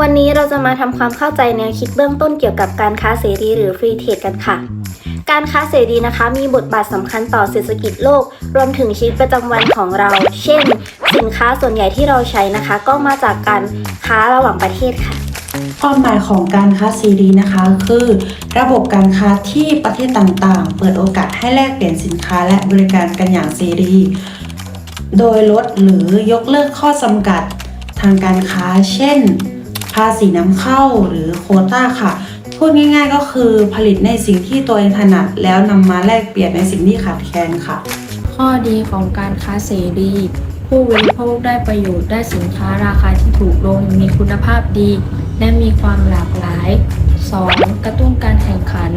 วันนี้เราจะมาทำความเข้าใจแนวคิดเบื้องต้นเกี่ยวกับการค้าเสรีหรือฟรีเทรดกันค่ะ การค้าเสรีนะคะ มีบทบาทสำคัญต่อเศรษฐกิจโลก รวมถึงชีวิตประจำวันของเรา เช่น สินค้าส่วนใหญ่ที่เราใช้นะคะ ก็มาจากการค้าระหว่างประเทศค่ะความหมายของการค้าเสรีนะคะคือ ระบบการค้าที่ประเทศต่างๆ เปิดโอกาสให้แลกเปลี่ยนสินค้าและบริการกันอย่างเสรี โดยลดหรือยกเลิกข้อจำกัดทางการค้า เช่นาษีนำเข้าหรือโคต้าค่ะพูดง่ายๆก็คือผลิตในสิ่งที่ตัวเองถนัด แล้วนำมาแลกเปลี่ยนในสิ่งที่ขาดแคลนค่ะ ข้อดีของการค้าเสรี ผู้บริโภคได้ประโยชน์ได้สินค้าราคาที่ถูกลง มีคุณภาพดี และมีความหลากหลาย 2. กระตุ้นการแข่งขัน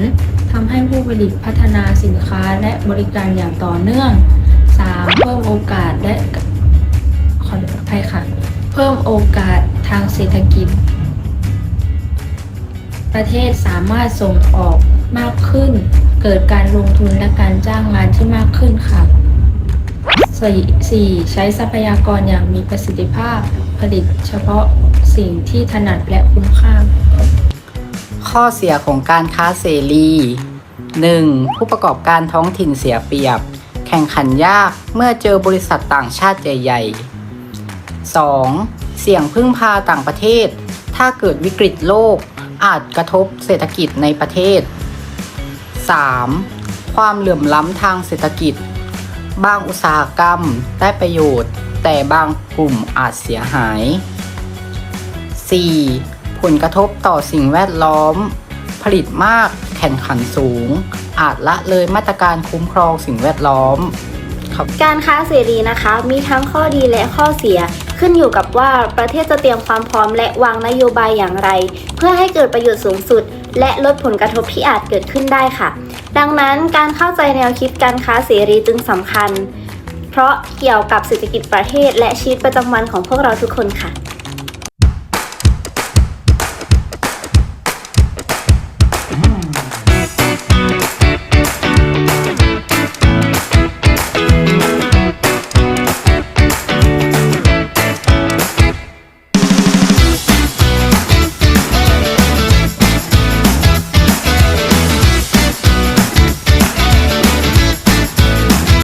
ทำให้ผู้ผลิตพัฒนาสินค้าและบริการอย่างต่อเนื่อง 3. เพิ่มโอกาสและขออภัยค่ะ เพิ่มโอกาสทางเศรษฐกิจ ประเทศสามารถส่งออกมากขึ้น เกิดการลงทุนและการจ้างงานที่มากขึ้นค่ะ 4. 4. ใช้ทรัพยากรอย่างมีประสิทธิภาพผลิตเฉพาะสิ่งที่ถนัดและคุ้มค่า ข้อเสียของการค้าเสรี 1. ผู้ประกอบการท้องถิ่นเสียเปรียบ แข่งขันยากเมื่อเจอบริษัทต่างชาติใหญ่ๆ 2. เสี่ยงพึ่งพาต่างประเทศ ถ้าเกิดวิกฤตโลก อาจกระทบเศรษฐกิจในประเทศ 3. ความเหลื่อมล้ำทางเศรษฐกิจ บางอุตสาหกรรมได้ประโยชน์ แต่บางกลุ่มอาจเสียหาย 4. ผลกระทบต่อสิ่งแวดล้อม ผลิตมากแข่งขันสูง อาจละเลยมาตรการคุ้มครองสิ่งแวดล้อมครับการค้าเสรีนะคะ มีทั้งข้อดีและข้อเสีย ขึ้นอยู่กับว่าประเทศจะเตรียมความพร้อมและวางนโยบายอย่างไร เพื่อให้เกิดประโยชน์สูงสุด และลดผลกระทบที่อาจเกิดขึ้นได้ค่ะ ดังนั้นการเข้าใจแนวคิดการค้าเสรีจึงสำคัญ เพราะเกี่ยวกับเศรษฐกิจประเทศและชีวิตประจำวันของพวกเราทุกคนค่ะ